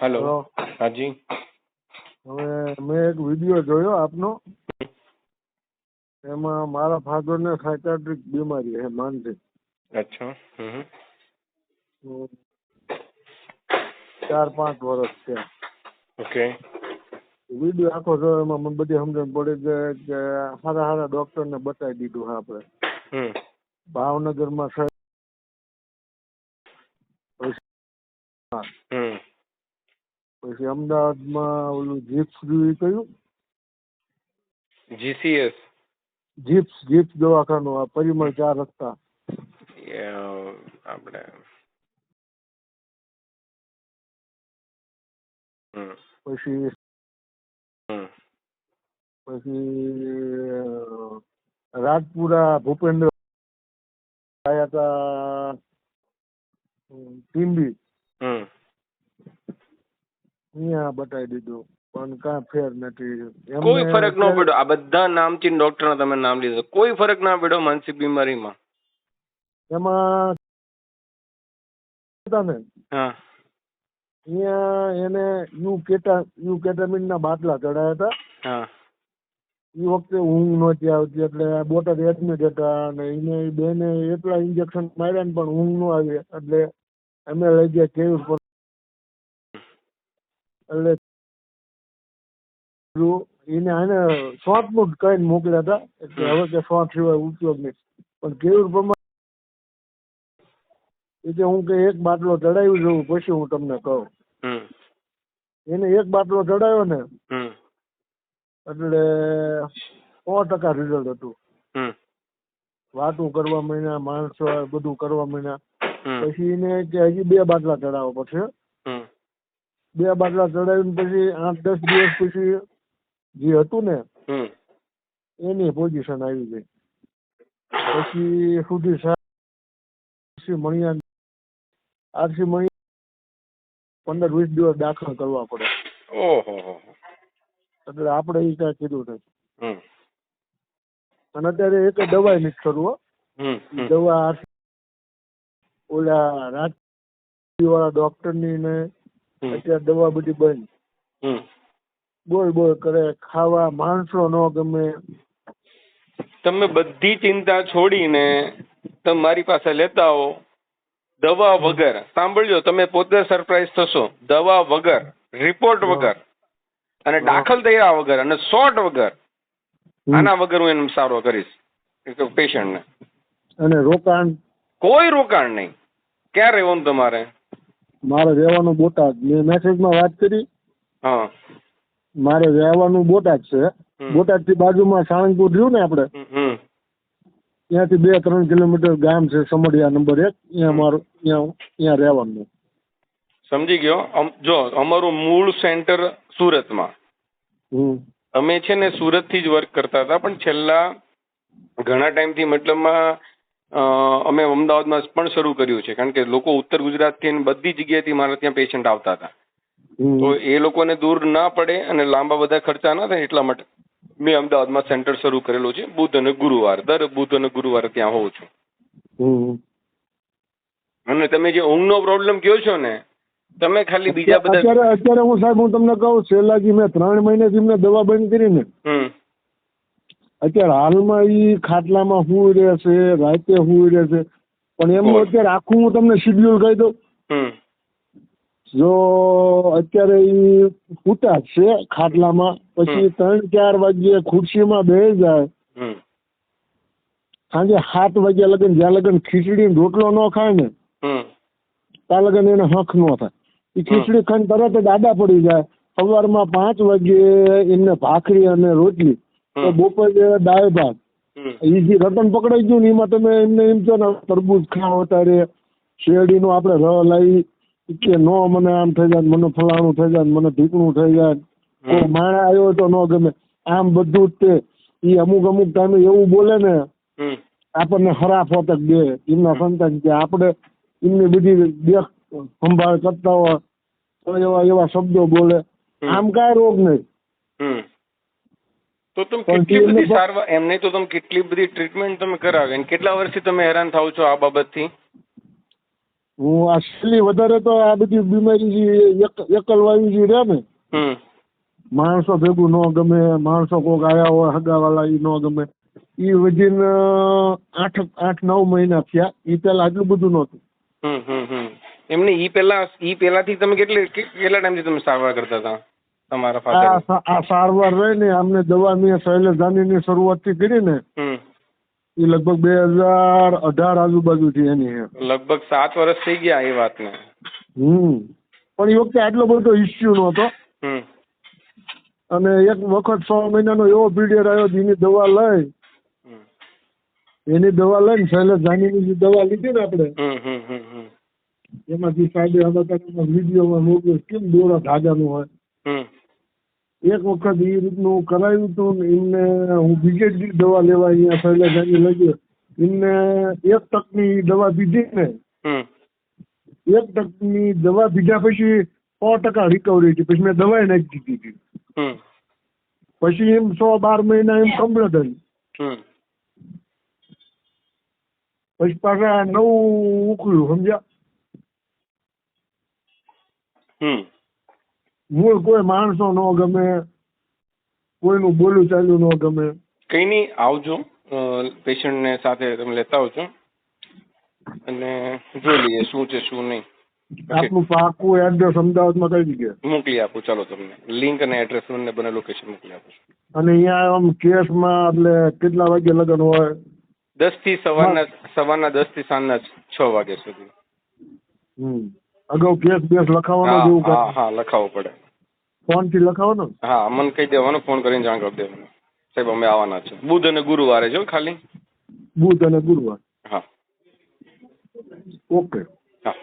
Hello. હાજી. હવે મેં એક વીડિયો જોયો આપનો. એમાં મારા ફાધરને સાયકાટ્રિક બીમારી છે માનસિક. અચ્છા હમ. ચાર પાંચ વર્ષ છે. ઓકે. વીડિયો આખો જોયો એમાં મને બધી સમજણ પડી કે સારા સારા સારા ડોક્ટરને બતાવી દીધું હા આપણે. હમ. ભાવનગરમાં છે હા. હમ પછી અમદાવાદમાં ઓલું જીપ્સ જેવું કયું જીસીએસ. જીપ્સ જીપ્સ દવાખાનું આ પરિમળ ચાર રસ્તા. આપણે પછી પછી રાજપુરા ભૂપેન્દ્ર આયા હતા ટીમ્બી અહીંયા બતાવી દીધું પણ કાંઈ ફેર નથી કોઈ ફરક ન પડ્યો. આ બધા નામચીન ડોક્ટરના તમે નામ લીધો. કોઈ ફરક ના પડ્યો માનસિક બીમારીમાં. એમાં હતા ને? હા. અહીંયા એને યુ કેટા યુ કેટામિનના બાટલા ચડાયા હતા. હા. એ વખતે ઊંઘ નહોતી આવતી એટલે બોટર એડમિટ હતા અને એને બેને એટલા ઇન્જેક્શન માર્યા ને પણ ઊંઘ ન આવી. એટલે અમે લઈ ગયા કેવું એટલે એને આને શોર્ટનું જ કહીને મોકલ્યા હતા એટલે હવે કે શોર્ટ સિવાય ઉપયોગ નહીં. પણ કેવું પ્રમાણે? એટલે હું કે એક બાટલો ચડાવી જોઉં પછી હું તમને કહું. એને એક બાટલો ચડાવ્યો ને એટલે સો ટકા રિઝલ્ટ હતું. વાતો કરવા માંડ્યા માણસો બધું કરવા માંડ્યા. પછી એને કે હજી બે બાટલા ચડાવવા પડશે. બે બાટલા ચડાવીને પછી આઠ દસ દિવસ પછી જે હતું ને એની પોઝિશન આવી ગઈ. પછી સુધી આરસી મણિયા આરસી મણિયા પંદર વીસ દિવસ દાખલ કરવા પડે. ઓહો. એટલે આપણે એ કાંઈ કીધું નથી. હમ. અને અત્યારે એક દવા નથી કરવું દવા આ- ઓલા રાજ વાળા ડોક્ટરની ને હમ અત્યારે દવા બધી બંધ. બોલ બોલ કરે ખાવા માણસો ન ગમે. તમે બધી ચિંતા છોડીને તમે મારી પાસે લેતા આવો. દવા વગર. સાંભળજો તમે પોતે સરપ્રાઈઝ થશો. દવા વગર રિપોર્ટ વગર. અને દાખલ થયા વગર અને શોર્ટ વગર. આના વગર હું એને સારો કરીશ પેશન્ટને અને રોકાણ? કોઈ રોકાણ નહીં. ક્યાં રહેવાનું તમારે? મારે રહેવાનું બોટાદ. મેં મેસેજમાં વાત કરી. હા. મારે રહેવાનું બોટાદ છે. બોટાદથી બાજુમાં સાળંગપુર રહ્યું ને આપણે? હમ ત્યાંથી બે ત્રણ કિલોમીટર ગામ છે સમડિયા નંબર એક. ત્યાં મારું ત્યાં ત્યાં રહેવાનું. સમજી ગયો? જો અમારું મૂળ સેન્ટર સુરતમાં. અમે છે ને સુરતથી જ વર્ક કરતા હતા પણ છેલ્લા ઘણા ટાઈમથી મતલબમાં અમે અમદાવાદમાં પણ શરૂ કર્યું છે. કારણ કે લોકો ઉત્તર ગુજરાતથી બધી જગ્યાએથી મારા ત્યાં પેશન્ટ આવતા હતા. તો એ લોકોને દૂર ના પડે અને લાંબા બધા ખર્ચા ના થાય એટલા માટે મેં અમદાવાદમાં સેન્ટર શરૂ કરેલું છે. બુધ અને ગુરુવાર. દર બુધ અને ગુરુવારે ત્યાં હોઉં છું. અને તમે જે ઊંઘનો પ્રોબ્લેમ કયો છો ને તમે ખાલી બીજા બધા અત્યારે અત્યારે હું સાહેબ હું તમને કહું છેલ્લાજી મેં ત્રણ મહિનાથી મેં દવા બંધ કરી ને હમ. અત્યારે હાલમાં ઈ ખાટલામાં શું રહેશે રાતે શું રહેશે પણ એમનું અત્યારે આખું હું તમને શિડ્યુલ કહી દઉં. જો અત્યારે ઈ ઉતા છે ખાટલામાં પછી ત્રણ ચાર વાગ્યે ખુરશીમાં બે જાય. સાંજે સાત વાગ્યા લગન જ્યાં લગન ખીચડી ને રોટલો ન ખાય ને ત્યાં લગન એને હક ન થાય. એ ખીચડી ખાઈને તરત જ આડા પડી જાય. સવારમાં પાંચ વાગ્યે એમને ભાખરી અને રોટલી તો બપોર દાળ ભાત. એ જે રતન પકડાઈ ગયું ને એમાં તમે એમને એમ છો ને તરબૂચ ખાઓ ત્યારે શેરડીનો આપણે ર લાવી કે નો મને આમ થઈ જાય મને ફલાણું થઈ જાય મને ઢીકણું થઈ જાય કોઈ માણા આવ્યો તો ન ગમે. આમ બધું જ તે. ઈ અમુક અમુક ટાઈમે એવું બોલે ને આપણને ખરા હોતક દે. એમના સંતાન કે આપણે એમની બધી દેખ સંભાળ કરતા હોય તો એવા એવા શબ્દો બોલે. આમ કાંઈ રોગ નહીં. તો તમે કેટલી બધી સારવાર એમને તો તમે કેટલી બધી ટ્રીટમેન્ટ તમે કરાવે અને કેટલા વર્ષથી તમે હેરાન થાવ છો આ બાબતથી? હું આશલી વધારે તો આ બધી બીમારી જે એક એકલવાયુ જે રહે ને માણસો ભેગું ન ગમે માણસો કોક આયા હોય હગાવાલા ઈ ન ગમે. ઈ વજીન આઠ આઠ નવ મહિના થયા ઈ પેલા આટલું બધું નહોતું. હમ હમ હમ. એમને ઈ પેલા ઈ પેલાથી તમે કેટલી કેટલા ટાઈમથી તમે સારવાર કરતા હતા? તમારા આ ફાધર આ સારવાર રહી ને અમને દવા મેં શૈલેષાની શરૂઆતથી કરી ને એ લગભગ બે હજાર અઢાર આજુબાજુથી એની છે. લગભગ સાત વર્ષ થઈ ગયા એ વાતને. હમ. પણ એ વખતે આટલો બધો ઇસ્યુ નહોતો. અને એક વખત છ મહિનાનો એવો પીરિયડ આવ્યો જેની દવા લઈ. એની દવા લઈને શૈલેષ જાનીની જે દવા લીધી ને આપણે હમ એમાંથી સાહેબે વિડીયોમાં મોકલ્યો કેમ દોરા ધાગાનું હોય? એક વખત એ રીતનું કરાયું હતું એમને હું બીજે જ દવા લેવા અહીંયા જાની લઈ એમને એક ટકની દવા પીધી ને એક ટકની દવા પીધા પછી સો ટકા રિકવરી હતી પછી મેં દવાઈ નાખી દીધી હતી. પછી એમ સો બાર મહિના એમ કમ્પ્લીટ હતી હમ. પછી પાછા નવું ઉકળ્યું સમજ્યા? હમ. મૂળ કોઈ માણસો ન ગમે કોઈનું બોલું ચાલ્યું ન ગમે. કઈ નહીં આવજો. પેશન્ટને સાથે તમે લેતા આવજો. અને જોઈ લઈએ શું છે શું નહીં. આપનું પાકું એડ્રેસ અમદાવાદમાં કઈ જગ્યાએ? મોકલી આપું ચાલો તમને. લિંક અને એડ્રેસ બંને બને લોકેશન મોકલી આપું અને અહીંયા આમ કેસમાં એટલે કેટલા વાગે લગ્ન હોય? દસથી સવારના સવારના દસથી સાંજના છ વાગ્યા સુધી. હમ. અગાઉ કેસ બેસ લખાવવાનો હા જેવું હા હા લખાવવો પડે. ફોનથી લખાવો ને હા મને કહી દેવાનો ફોન કરીને જાણ કરી દેવાનો સાહેબ અમે આવવાના છે. બુધ અને ગુરુવારે જો ખાલી? બુધ અને ગુરુવાર. હા. ઓકે. હા.